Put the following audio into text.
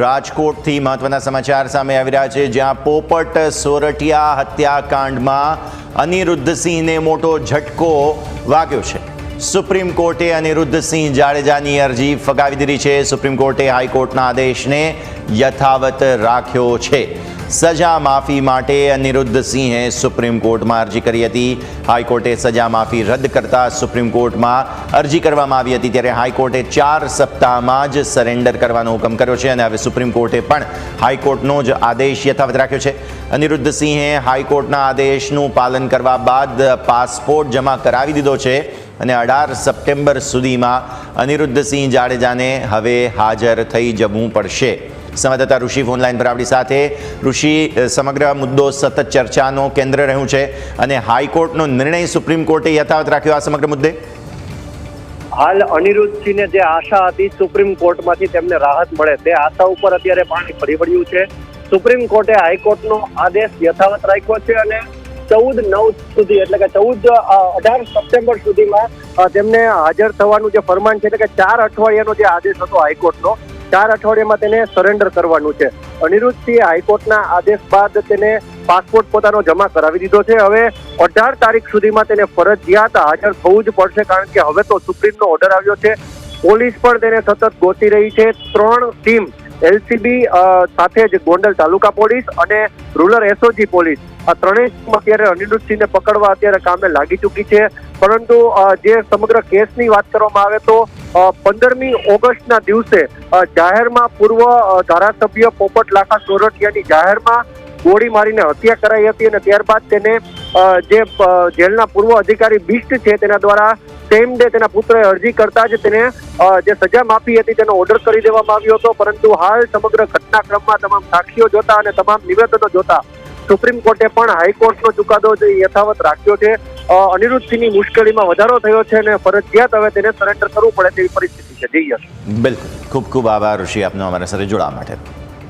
રાજકોટથી મહત્વના સમાચાર સામે આવી રહ્યા છે, જ્યાં પોપટ સોરઠિયા હત્યાકાંડમાં અનિરુદ્ધસિંહને મોટો ઝટકો વાગ્યો છે. સુપ્રીમ કોર્ટે અનિરુદ્ધસિંહ જાડેજાની અરજી ફગાવી દીધી છે. સુપ્રીમ કોર્ટે હાઈકોર્ટના આદેશને યથાવત રાખ્યો છે. સજા માફી માટે અનિરુદ્ધ સિંહે સુપ્રીમ કોર્ટમાં અરજી કરી હતી. હાઈકોર્ટે સજા માફી રદ કરતા સુપ્રીમ કોર્ટમાં અરજી કરવામાં આવી હતી ત્યારે હાઈકોર્ટે ચાર સપ્તાહમાં જ સરેન્ડર કરવાનો હુકમ કર્યો છે અને હવે સુપ્રીમ કોર્ટે પણ હાઈકોર્ટનો જ આદેશ યથાવત રાખ્યો છે. અનિરુદ્ધ સિંહે હાઈકોર્ટના આદેશનું પાલન કરવા બાદ પાસપોર્ટ જમા કરાવી દીધો છે અને અઢાર સપ્ટેમ્બર સુધીમાં અનિરુદ્ધસિંહ જાડેજાને હવે હાજર થઈ જવું પડશે. સંવાદદાતા ઋષિ ફોનલાઈન પર આપણી સાથે. ઋષિ સમગ્ર મુદ્દો સતત ચર્ચાનો કેન્દ્ર રહ્યું છે અને હાઈકોર્ટનો નિર્ણય સુપ્રીમ કોર્ટે યથાવત રાખ્યો આ સમગ્ર મુદ્દે? હાલ અનિરુદ્ધસિંહને જે આશા હતી સુપ્રીમ કોર્ટમાંથી તેમને રાહત મળે તે આશા ઉપર અત્યારે પાણી ફરી વળ્યું છે. સુપ્રીમ કોર્ટે હાઈકોર્ટનો આદેશ યથાવત રાખ્યો છે અને ચૌદ નવ સુધી એટલે કે ચૌદ અઢાર સપ્ટેમ્બર સુધીમાં તેમને હાજર થવાનું જે ફરમાન છે એટલે કે ચાર અઠવાડિયાનો જે આદેશ હતો હાઈકોર્ટનો ચાર અઠવાડિયામાં તેને સરેન્ડર કરવાનું છે. અનિરુદ્ધસિંહે હાઈકોર્ટના આદેશ બાદ તેને પાસપોર્ટ પોતાનો જમા કરાવી દીધો છે. હવે અઢાર તારીખ સુધીમાં તેને ફરજિયાત હાજર થવું જ પડશે, કારણ કે હવે તો સુપ્રીમનો ઓર્ડર આવ્યો છે. પોલીસ પણ તેને સતત ગોતી રહી છે. ત્રણ ટીમ, એલસીબી સાથે જ ગોંડલ તાલુકા પોલીસ અને રૂરલ એસઓજી પોલીસ. આ ત્રણેય ટીમ અત્યારે અનિરુદ્ધસિંહને પકડવા અત્યારે કામે લાગી ચૂકી છે. પરંતુ જે સમગ્ર કેસની વાત કરવામાં આવે તો પંદરમી ઓગસ્ટના દિવસે જાહેરમાં પૂર્વ ધારાસભ્ય પોપટ લાખા સોરઠિયાની જાહેરમાં ગોળી મારીને હત્યા કરાઈ હતી અને ત્યારબાદ તેને જે જેલના પૂર્વ અધિકારી બિસ્ટ છે તેના દ્વારા સેમ ડે તેના પુત્રએ અરજી કરતા જ તેને જે સજા માફી હતી તેનો ઓર્ડર કરી દેવામાં આવ્યો હતો. પરંતુ હાલ સમગ્ર ઘટનાક્રમમાં તમામ સાક્ષીઓ જોતા અને તમામ નિવેદનો જોતા સુપ્રીમ કોર્ટે પણ હાઈકોર્ટનો ચુકાદો જે યથાવત રાખ્યો છે. અનિરુદ્ધસિંહની મુશ્કેલીમાં વધારો થયો છે અને ફરજિયાત હવે તેને સરેન્ડર કરવું પડે તેવી પરિસ્થિતિ છે. જી યશ. બિલકુલ. ખૂબ ખૂબ આભાર. ઋષિ આપનો અમારા સાથે જોડાવા માટે.